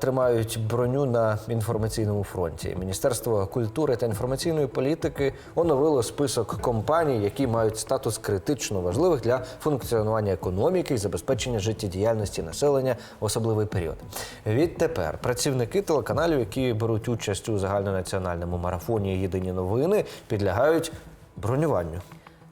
Тримають броню на інформаційному фронті. Міністерство культури та інформаційної політики оновило список компаній, які мають статус критично важливих для функціонування економіки і забезпечення життєдіяльності населення в особливий період. Відтепер працівники телеканалів, які беруть участь у загальнонаціональному марафоні Єдині новини, підлягають бронюванню.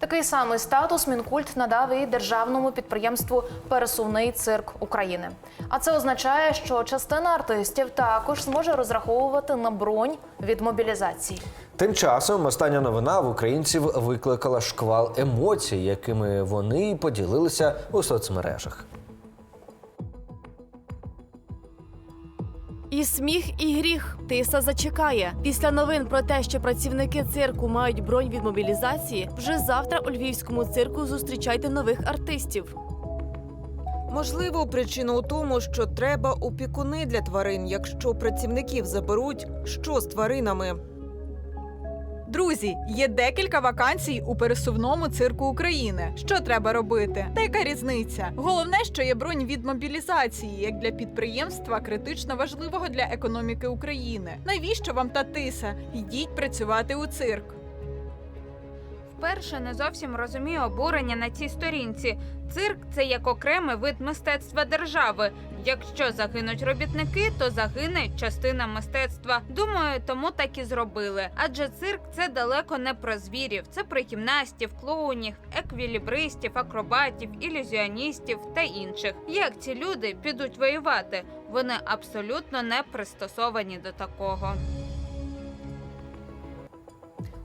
Такий самий статус Мінкульт надав і державному підприємству Пересувний цирк України. А це означає, що частина артистів також зможе розраховувати на бронь від мобілізації. Тим часом остання новина в українців викликала шквал емоцій, якими вони поділилися у соцмережах. І сміх, і гріх. Тиса зачекає. Після новин про те, що працівники цирку мають бронь від мобілізації, вже завтра у львівському цирку зустрічайте нових артистів. Можливо, причина у тому, що треба опікуни для тварин. Якщо працівників заберуть, що з тваринами? Друзі, є декілька вакансій у пересувному цирку України. Що треба робити? Та яка різниця? Головне, що є бронь від мобілізації, як для підприємства критично важливого для економіки України. Навіщо вам та тиса? Йдіть працювати у цирк. Вперше не зовсім розумію обурення на цій сторінці. Цирк це як окремий вид мистецтва держави. Якщо загинуть робітники, то загине частина мистецтва. Думаю, тому так і зробили. Адже цирк це далеко не про звірів, це про гімнастів, клоунів, еквілібристів, акробатів, ілюзіоністів та інших. Як ці люди підуть воювати? Вони абсолютно не пристосовані до такого.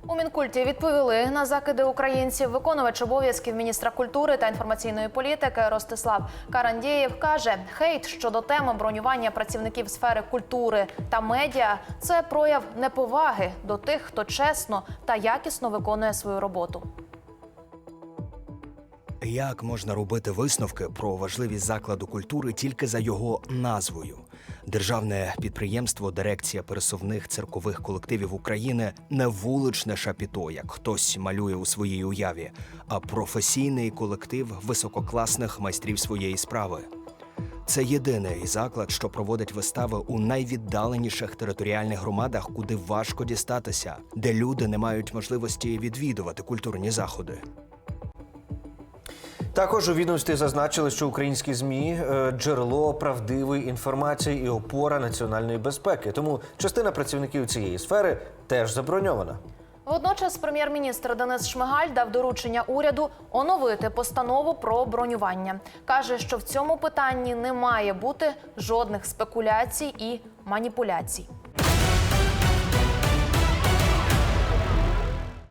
У Мінкульті відповіли на закиди українців. Виконувач обов'язків міністра культури та інформаційної політики Ростислав Карандєєв каже, хейт щодо теми бронювання працівників сфери культури та медіа це прояв неповаги до тих, хто чесно та якісно виконує свою роботу. Як можна робити висновки про важливість закладу культури тільки за його назвою? Державне підприємство Дирекція пересувних циркових колективів України не вуличне шапіто, як хтось малює у своїй уяві, а професійний колектив висококласних майстрів своєї справи. Це єдиний заклад, що проводить вистави у найвіддаленіших територіальних громадах, куди важко дістатися, де люди не мають можливості відвідувати культурні заходи. Також у відомстві зазначили, що українські змі е, джерело правдивої інформації і опора національної безпеки. Тому частина працівників цієї сфери теж заброньована. Водночас прем'єр-міністр Денис Шмигаль дав доручення уряду оновити постанову про бронювання. каже, що в цьому питанні не має бути жодних спекуляцій і маніпуляцій.